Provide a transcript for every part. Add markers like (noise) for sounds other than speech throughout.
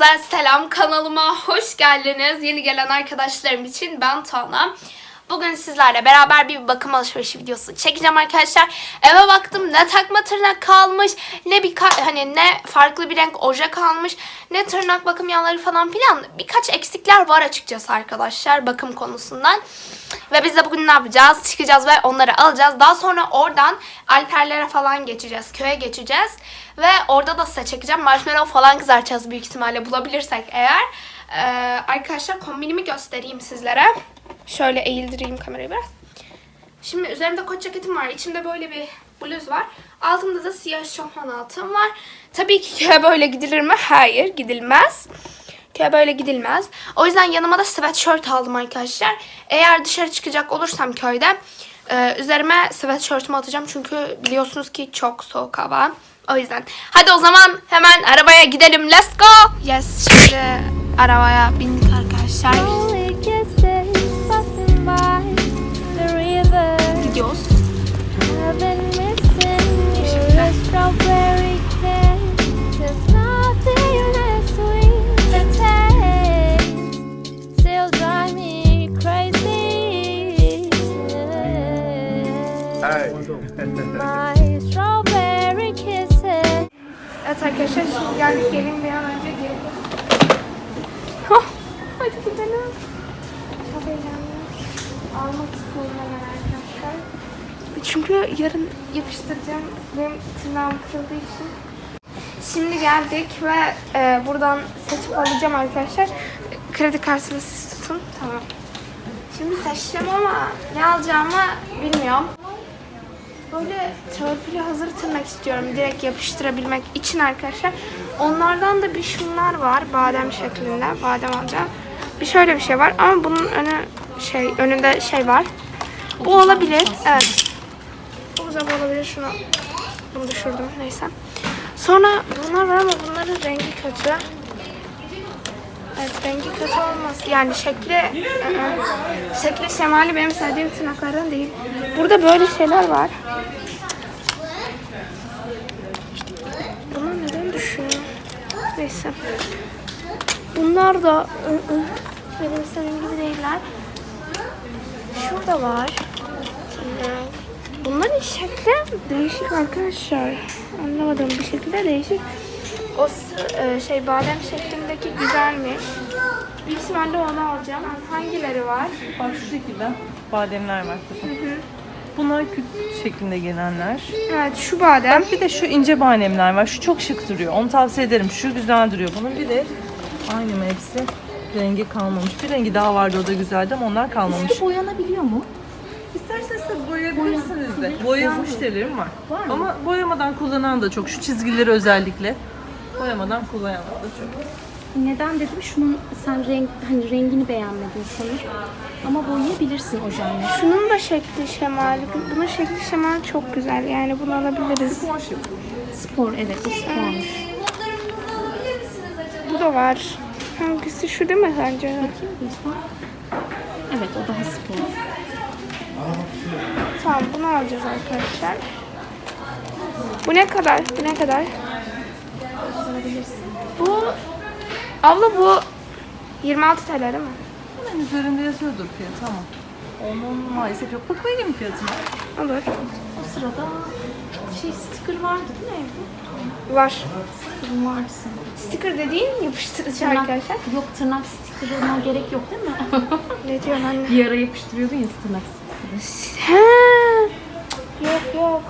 Herkese selam kanalıma hoş geldiniz. Yeni gelen arkadaşlarım için ben Tuana. Bugün sizlerle beraber bir bakım alışverişi videosu çekeceğim arkadaşlar. Eve baktım ne takma tırnak kalmış, ne bir hani ne farklı bir renk oje kalmış, ne tırnak bakım yağları falan filan. Birkaç eksikler var açıkçası arkadaşlar bakım konusundan. Ve biz de bugün ne yapacağız? Çıkacağız ve onları alacağız. Daha sonra oradan Alperlere falan geçeceğiz. Köye geçeceğiz. Ve orada da size çekeceğim. Marshmallow falan kızartacağız büyük ihtimalle bulabilirsek eğer. Ee, arkadaşlar kombinimi göstereyim sizlere. Şöyle eğildireyim kamerayı biraz. Şimdi üzerimde kot ceketim var. İçimde böyle bir bluz var. Altımda da siyah şofman altım var. Tabii ki köye böyle gidilir mi? Hayır gidilmez. Köye böyle gidilmez. O yüzden yanıma da sweatshirt aldım arkadaşlar. Eğer dışarı çıkacak olursam köyde e, üzerime sweatshirtimi atacağım. Çünkü biliyorsunuz ki çok soğuk hava. O yüzden. Hadi o zaman hemen arabaya gidelim. Let's go. Yes şimdi arabaya bindik arkadaşlar. Gidiyoruz. I've been yarın yapıştıracağım. Benim tırnağım kırıldığı için. Şimdi geldik ve e, buradan seçip alacağım arkadaşlar. Kredi kartını siz tutun. Tamam. Şimdi seçeceğim ama ne alacağımı bilmiyorum. Böyle törpülü hazır tırnak istiyorum direkt yapıştırabilmek için arkadaşlar. Onlardan da bir şunlar var badem şeklinde. Badem alacağım. Bir şöyle bir şey var ama bunun önü şey önünde şey var. Bu olabilir. Evet. Bu olabilir. Şunu bunu düşürdüm. Neyse. Sonra bunlar var ama bunların rengi kötü. Evet rengi kötü olmaz. Yani şekli ı-ı. şekli şemali benim sevdiğim tırnaklardan değil. Burada böyle şeyler var. Bunlar neden düşüyor? Neyse. Bunlar da ı-ı, benim istediğim gibi değiller. Şurada var. Bunların şekli değişik arkadaşlar. Anlamadım bir şekilde değişik. O e, şey badem şeklindeki güzelmiş. Büyük ihtimalle onu alacağım. Hangileri var? Bak şu şekilde bademler var kızım. Bunlar küp şeklinde gelenler. Evet şu badem. Bir de şu ince bademler var. Şu çok şık duruyor. Onu tavsiye ederim. Şu güzel duruyor. Bunun bir de aynı mı hepsi? Rengi kalmamış. Bir rengi daha vardı o da güzeldi ama onlar kalmamış. boyanabiliyor mu? İsterseniz de boyayabilirsiniz de. Boyayan müşterilerim var. Ama boyamadan kullanan da çok. Şu çizgileri özellikle. Boyamadan kullanan da çok. Neden dedim? Şunun sen renk hani rengini beğenmedin sanırım. Ama boyayabilirsin ojenle. Şunun da şekli şemali. Bunun şekli şemali çok güzel. Yani bunu alabiliriz. Spor evet o spormuş. Bu da var. Hangisi şu değil mi sence? Bakayım lütfen. Evet o daha spor. Tamam bunu alacağız arkadaşlar. Bu ne kadar? Bu ne kadar? Bu abla bu 26 TL değil mi? Hemen üzerinde yazıyordur fiyatı ama. Onun maalesef yok. Bak vereyim mi fiyatını? Olur. O sırada şey sticker vardı değil mi evde? Var. Sticker'ın vardı. Sticker dediğin yapıştırıcı Tırnak- arkadaşlar. Yok tırnak sticker'ına gerek yok değil mi? Ne diyorsun anne? Bir ara yapıştırıyordun ya tırnak sticker'ı. He. Yok yok.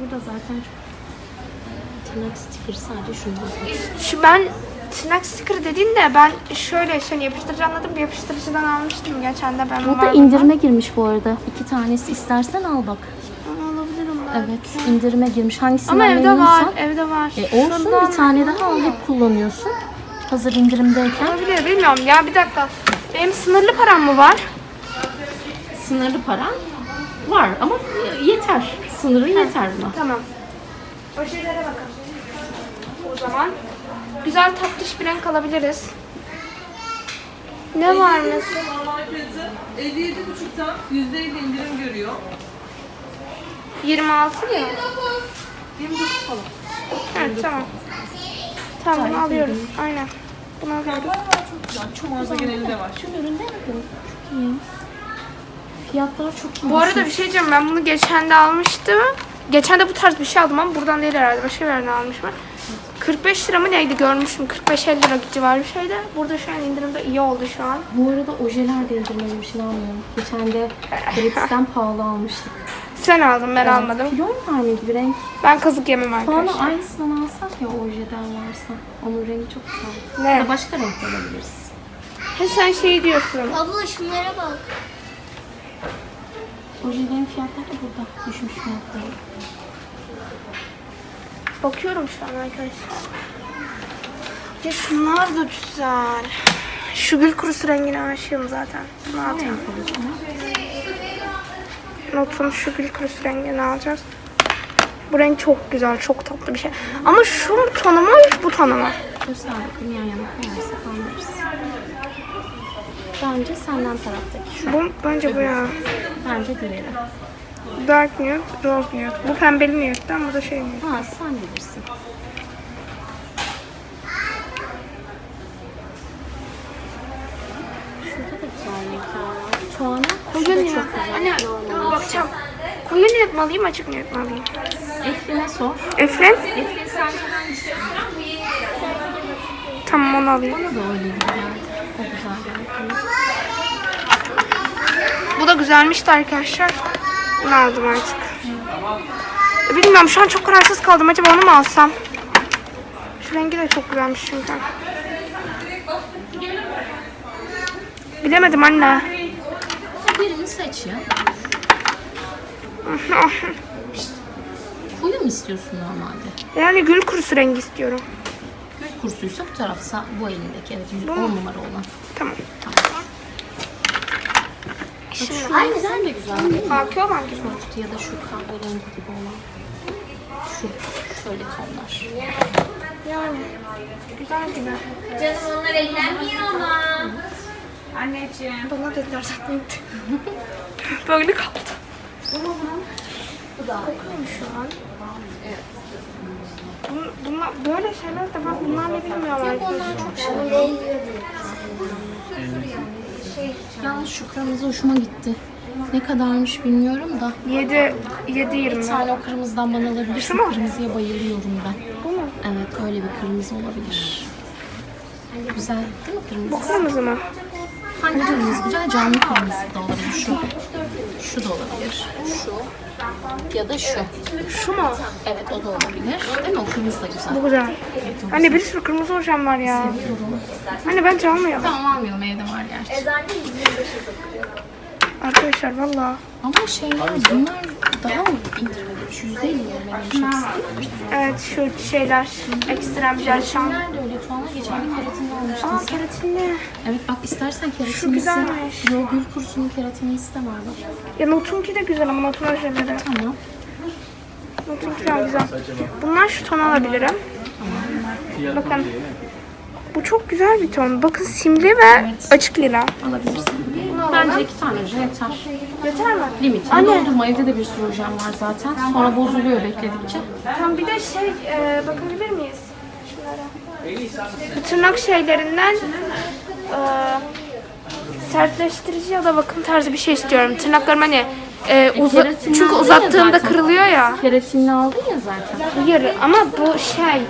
Burada zaten çok tırnak sticker sadece şu yüzde. Şu ben tırnak sticker dediğinde ben şöyle şey yapıştırıcı anladım. Bir yapıştırıcıdan almıştım geçen de ben. Burada indirime girmiş bu arada. İki tanesi istersen al bak. Evet indirime girmiş. Hangisinden Ama evde var. Evde var. E, olsun Şundan bir tane daha al hep kullanıyorsun. Hazır indirimdeyken. Olabilir bilmiyorum ya bir dakika. Benim sınırlı param mı var? Sınırlı paran var ama yeter. Sınırı yeter buna. Tamam. O şeylere bakalım. O zaman güzel tatlış bir renk alabiliriz. Ne var mesela? Normal fiyatı 57,5'tan %50 indirim görüyor. 26 ya. 29 falan. Evet tamam. Tamam bunu alıyoruz. Aynen. Bunu alıyoruz. Çok güzel. Çok mağaza genelinde var. Şu üründe bakın. Çok iyi. Fiyatlar çok iyi. Bu arada bir şey diyeceğim. Ben bunu geçen de almıştım. Geçen de bu tarz bir şey aldım ama buradan değil herhalde. Başka bir yerden almışım. 45 lira mı neydi görmüştüm. 45-50 lira civarı bir şeydi. Burada şu an indirimde iyi oldu şu an. Bu arada ojeler de indirmemiş inanmıyorum. Geçen de Gratis'ten (laughs) pahalı almıştık. Sen aldın ben almadım. Kilo mu var mıydı bir renk? Ben kazık yemem arkadaşlar. aynısından alsak ya ojeden varsa. Onun rengi çok güzel. Ne? Ya başka renkte alabiliriz. He sen şey diyorsun. Abla şunlara bak. Ojelerin fiyatları da burada. Düşmüş fiyatları. Bakıyorum şu an arkadaşlar. Ya şunlar da güzel. Şu gül kurusu rengine aşığım zaten. Ne yapayım? Notum şu gül kurusu rengini alacağız. Bu renk çok güzel, çok tatlı bir şey. Ama şu tonu mu, bu tonu mu? Göster bakalım yan yana koyarsak anlarız. Bence senden taraftaki şu. Bu bence bu ya. Bence diğeri. Dark nude, rose nude. Bu pembeli nude'den, bu da şey nude. Ha sen bilirsin. Şurada da güzel renkler var. Koyu nude. Anne, dur bakacağım. Koyu nude mi alayım, açık nude mi alayım? Efrin'e sor. Efren? Efrin sence hangisi? Tamam onu alayım. Bana da öyle geldi. O güzel. Bu da güzelmişti arkadaşlar. Bunu aldım artık. Ya Bilmiyorum şu an çok kararsız kaldım. Acaba onu mu alsam? Şu rengi de çok güzelmiş çünkü. Bilemedim anne. Birini seç ya. (laughs) Koyu mu istiyorsun normalde? Yani gül kurusu rengi istiyorum. Kursuysa bu tarafsa bu elindeki. Evet 110 numara olan. Tamam. Bak şu renk güzel de güzel değil mi? Mu hangi? Soft ya da şu kahverengi gibi olan. Şu. Şöyle tonlar. Yani. Güzel gibi. Canım onlar ellenmiyor ama. Bana dediler zaten. Böyle kaldı. Kokuyor şu an. Bun- Bunlar böyle şeyler de var. Bunlar ne bilmiyorum arkadaşlar. Yalnız şu kırmızı hoşuma gitti. Ne kadarmış bilmiyorum da. 7 7 Bir 20. tane o kırmızıdan bana alabilirsin. Şu? Kırmızıya bayılıyorum ben. Bu mu? Evet öyle bir kırmızı olabilir. Güzel değil mi Bu kırmızı? kırmızı mı? Hangi kırmızı güzel? Canlı kırmızı da olabilir. Şu. Şu da olabilir. Şu. Ya da şu. Şu mu? Evet o da olabilir. Değil mi? O kırmızı da güzel. Bu güzel. Anne bir sürü kırmızı hocam var ya. Anne bence almayalım. Tamam almayalım evde var gerçi. Arkadaşlar valla. Ama şeyler bunlar daha indirime geçmiş. Yüzde elli benim. Evet şu şeyler ekstrem jel şampuan. Nerede öyle Tuana? Geçen bir keratinli almıştın Aa sen. keratinli. Evet bak istersen keratinlisi. güzelmiş. Yo gül kurusunun keratinlisi de var bak. Ya Notunki de güzel ama Notun ojeleri. Tamam. Notunki de güzel. Bunlar şu ton alabilirim. Bakın. Bu çok güzel bir ton. Bakın simli ve açık lila. Alabilirsin. Bence iki tane oje yeter. Yeter mi? Limitini Anne. doldurma. Evde de bir sürü ojem var zaten. Sonra bozuluyor bekledikçe. Tam bir de şey e, bakabilir miyiz? Şunlara. Tırnak şeylerinden e, sertleştirici ya da bakım tarzı bir şey istiyorum. Tırnaklarım hani e, uza- keratinli çünkü aldın ya uzattığımda zaten. kırılıyor ya. Keratinli aldın ya zaten. Hayır ama bu şey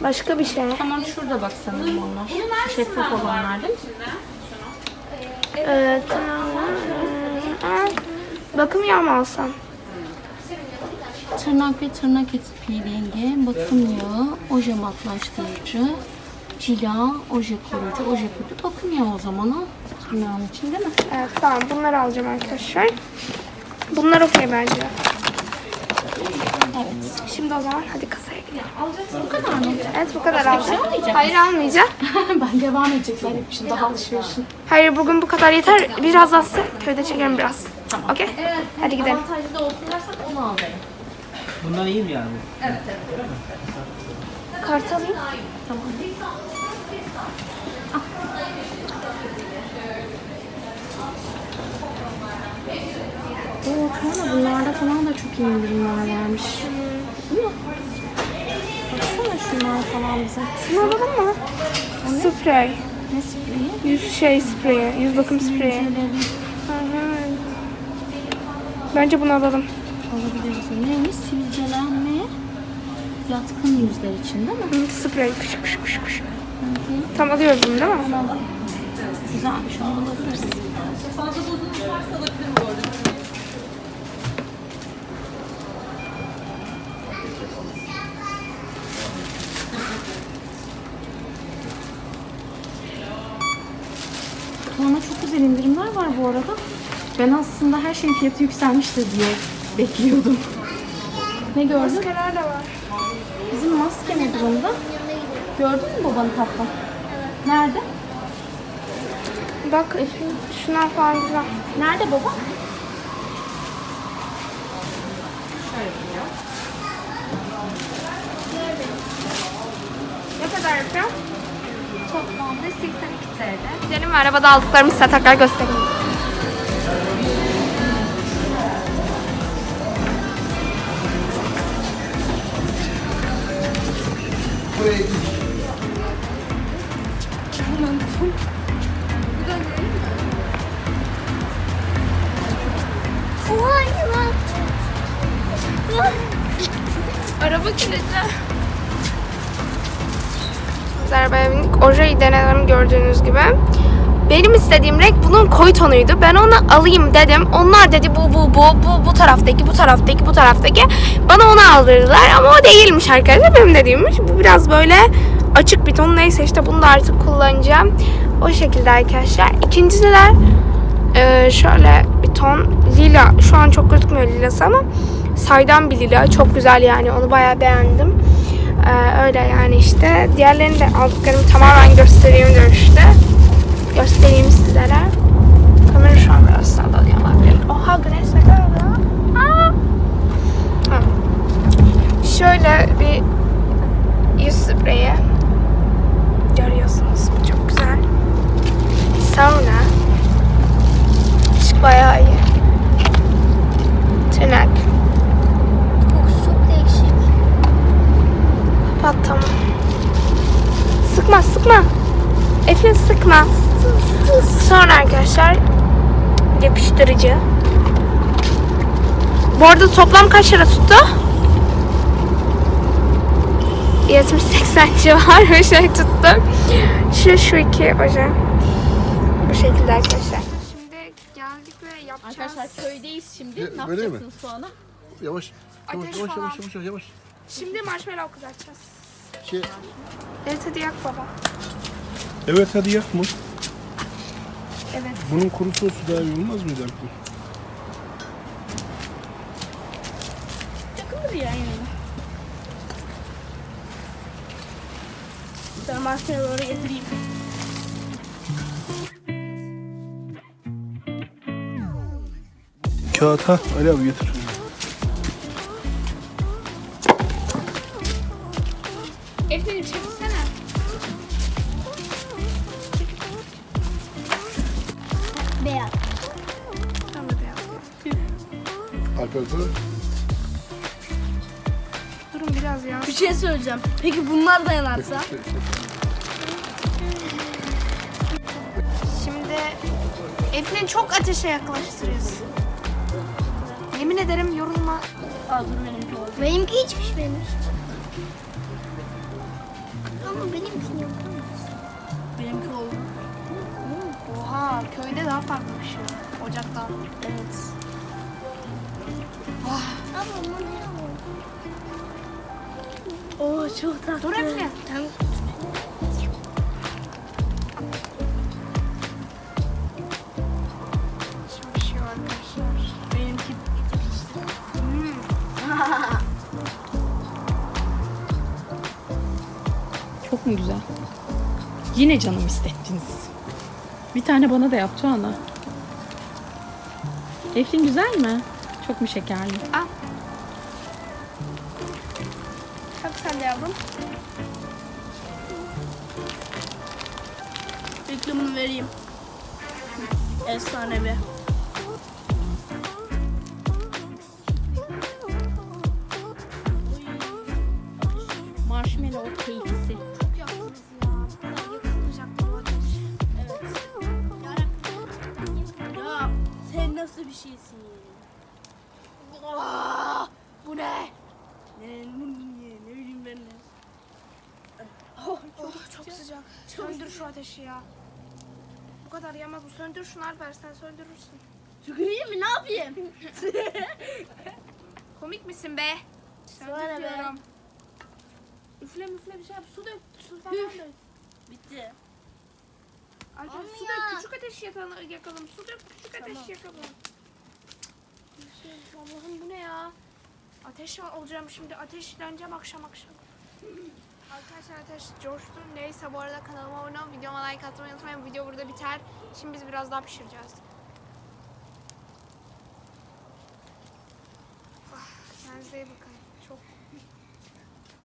başka bir şey. Tamam şurada bak sanırım onlar. Şeffaf olanlar değil mi? E, tamam. E, bakım yağı mı alsam? Tırnak ve tırnak eti peelingi, bakım yağı, oje matlaştırıcı, cila, oje koruyucu, oje kötü bakım yağı o zaman o. Tırnağın için değil mi? Evet tamam bunları alacağım arkadaşlar. Bunlar okey bence. Evet. Şimdi o zaman hadi kasaya gidelim. Bu kadar mı? Evet bu kadar alacağım. almayacak Hayır almayacağım. (laughs) ben devam edecek zannetmişim daha alışverişin. Hayır bugün bu kadar yeter. Birazdan size köyde çekerim biraz. Okey. Hadi gidelim. Avantajlı da olsun dersen onu al derim. Bundan iyi mi yani? Kart alayım. Oo Tuana bunlarda falan da çok iyi indirimler varmış. Değil mi? Baksana Şunlar falan bize. Şunu alalım mı? Sprey. Ne spreyi? Yüz şey spreyi. Yüz bakım spreyi. Hı hı. Bence bunu alalım. alabiliriz. Neymiş? Sivilcelenmeye yatkın yüzler için değil mi? Hı, Sprey. Kış kış kış kış. Tam alıyoruz bunu değil mi? Alalım. Güzelmiş. Onu bulabiliriz. Fazla bozulmuş varsa alabilirim bu arada. Güzel indirimler var bu arada. Ben aslında her şeyin fiyatı yükselmiştir diye bekliyordum. Ne gördün? Maskeler de var. Bizim maske ne durumda? Gördün mü babanı tatlı? Nerede? Bak şunlar falan güzel. Nerede baba? Ne kadar yapıyor? Toplamda 82 TL. Gidelim ve arabada aldıklarımı size tekrar göstereyim. Yılan. Araba kilitli. Biz arabaya bindik. Ojeyi denedim gördüğünüz gibi. Benim istediğim renk bunun koyu tonuydu. Ben onu alayım dedim. Onlar dedi bu bu bu bu bu taraftaki bu taraftaki bu taraftaki. Bana onu aldırdılar ama o değilmiş arkadaşlar. Benim dediğimmiş. Bu biraz böyle açık bir ton. Neyse işte bunu da artık kullanacağım. O şekilde arkadaşlar. İkincisi de ee, şöyle bir ton lila. Şu an çok gözükmüyor lilası ama saydam bir lila. Çok güzel yani. Onu bayağı beğendim. Ee, öyle yani işte. Diğerlerini de aldıklarımı tamamen göstereyim dönüşte. Göstereyim sizlere. Kamera şu an biraz sağda olabilir. Oha güneş ne kadar. Şöyle bir yüz spreyi. Görüyorsunuz. Bu çok güzel. Sonra Işık bayağı iyi. Tırnak. Kokusu çok değişik. Kapat tamam. Sıkma sıkma. Eflin sıkma. Sonra arkadaşlar yapıştırıcı. Bu arada toplam kaç lira tuttu? 70-80 civarı bir şey tuttu. Şu şu iki oje. Bu şekilde arkadaşlar. Şimdi geldik ve yapacağız. köydeyiz şimdi. Ya, böyle mi? soğanı? Yavaş. Yavaş Ateş yavaş falan. yavaş yavaş yavaş. Şimdi marshmallow kızartacağız. Şey, Evet hadi yak baba. evet hadi yakma. Evet. Bunun kuru sosu daha iyi olmaz mıydı? Yakındır ya yine. Ben marshmallow'ları getireyim. Kağıt ha. Ali abi getir. Efendim çeksene. Beyaz. Tamam beyaz. Durun biraz ya. Bir şey söyleyeceğim. Peki bunlar da yanarsa? Şimdi Eflin çok ateşe yaklaştırıyorsun. Yemin ederim yorulma. Benimki hiç pişmemiş. Ama benimkini yapar mısın? Benimki oldu. Oha köyde daha farklı pişiyor. Ocaktan. Evet. Ama bu ne Oo çok tatlı. Dur Eflin. Çok mu güzel? Yine canım istettiniz. Bir tane bana da yaptı ana. Eflin güzel mi? Çok mu şekerli? Al. Bak sen yavrum. reklamını vereyim. Efsanevi. Marshmallow keyfisi. Bir şeysin? Aa, bu ne? Ne, ne, ne bileyim ben ne. Oh, çok sıcak. Söndür şu ateşi ya. Bu kadar yamaz bu. Söndür şunu Alper sen söndürürsün. Tüküreyim mi ne yapayım? (laughs) Komik misin be? Söndür be. Üfle müfle bir şey yap. Su dök. Su falan dök. Bitti. Alper su dök. Küçük ateş yakalım. yakalım. Su dök. Küçük ateş yakalım. Allah'ım bu ne ya? Ateş olacağım şimdi. Ateşleneceğim akşam akşam. Arkadaşlar ateş coştu. Neyse bu arada kanalıma abone ol, videoma like atmayı unutmayın. Video burada biter. Şimdi biz biraz daha pişireceğiz.